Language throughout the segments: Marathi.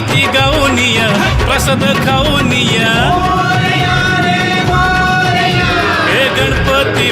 आरती गाऊन या प्रसाद खाऊन या हे गणपती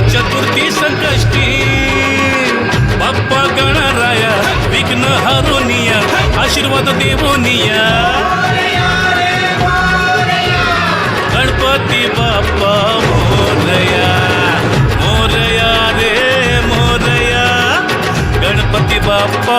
चतुर्थी संकष्टी. बाप्पा गणराया विघ्न हरोनिया आशीर्वाद देवोनिया. गणपती बाप्पा मोरया मोरया रे मोरया. गणपती बाप्पा